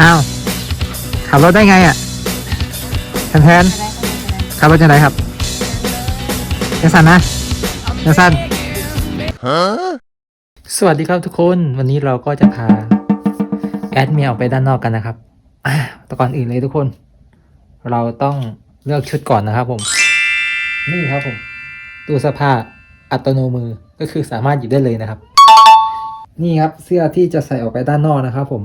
อ้าวขับรถได้ไงอะแทนแทนขับรถจะไหนครับยังสันนะยังสันสวัสดีครับทุกคนวันนี้เราก็จะพาแอดเมียออกไปด้านนอกกันนะครับอ่าแต่ก่อนอื่นเลยทุกคน เราต้องเลือกชุดก่อนนะครับผม นี่ครับผมตู้เสื้อผ้าอัตโนมือก็คือสามารถหยิบได้เลยนะครับ นี่ครับเสื้อที่จะใส่ออกไปด้านนอกนะครับผม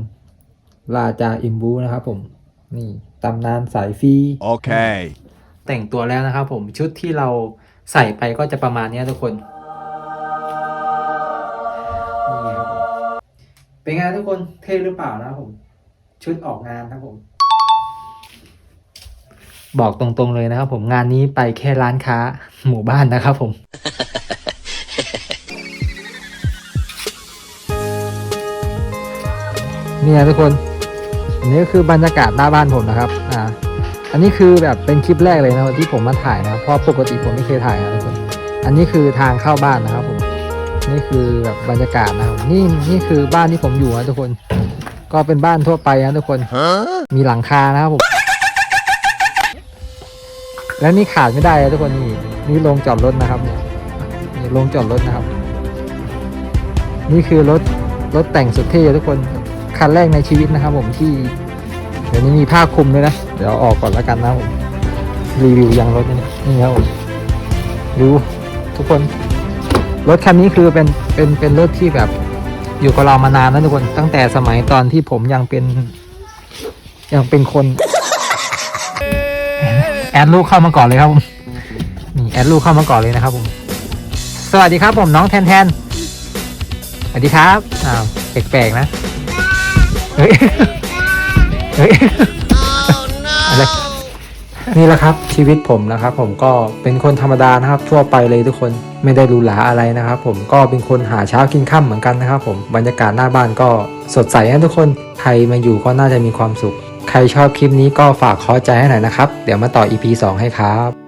ราจาอิมบูนะครับผมนี่ตำนานสายฟรี Okay. แต่งตัวแล้วนะครับผมชุดที่เราใส่ไปก็จะประมาณเนี้ยทุกคนนี่ครับผมเป็นไงทุกคนเท่หรือเปล่านะครับผม ชุดออกงานครับผม บอกตรงๆเลยนะครับผมงานนี้ไปแค่ร้านค้าหมู่บ้านนะครับผมเนี่ยทุกคน อันนี้ก็คือบรรยากาศหน้าบ้านผมนะครับ อ่า อันนี้คือแบบเป็นคลิปแรกเลยนะที่ผมมาถ่ายนะ เพราะปกติผมไม่เคยถ่ายนะทุกคน อันนี้คือทางเข้าบ้านนะครับผม นี่คือแบบบรรยากาศนะครับ นี่นี่คือบ้านที่ผมอยู่นะทุกคน ก็เป็นบ้านทั่วไปนะทุกคน Huh? มีหลังคานะครับผม และนี่ขาดไม่ได้นะทุกคนนี่นี่โรงจอดรถนะครับเนี่ยนี่โรงจอดรถนะครับ นี่คือรถรถแต่งสุดเท่ทุกคน คันแรกในชีวิตนะครับผมที่เดี๋ยวนี้มีผ้าคลุมด้วยนะ เดี๋ยวออกก่อนแล้วกันนะผมรีวิวยังรถนี่นี่ครับผมดูทุกคน รถคันนี้คือเป็นเป็นเป็นรถที่แบบ อยู่กับเรามานานแล้วทุกคน ตั้งแต่สมัยตอนที่ผมยังเป็น ยังเป็นคน แอดลูกเข้ามาก่อนเลยครับผมนี่แอดลูกเข้ามาก่อนเลยนะครับผม สวัสดีครับผมน้องแทนแทนสวัสดีครับอ้าวแปลกๆนะ ฮ้ยเฮ้ยอะไรนี่แหละครับชีวิตผมนะครับ ผมก็เป็นคนธรรมดานะครับ ทั่วไปเลยทุกคนไม่ได้รูหราอะไรนะครับ ผมก็เป็นคนหาเช้ากินค่ำเหมือนกันนะครับ ผมบรรยากาศหน้าบ้านก็สดใสนะทุกคนใครมาอยู่ก็น่าจะมีความสุข ใครชอบคลิปนี้ก็ฝากขอใจให้หน่อยนะครับ เดี๋ยวมาต่อ EP 2 ให้ครับ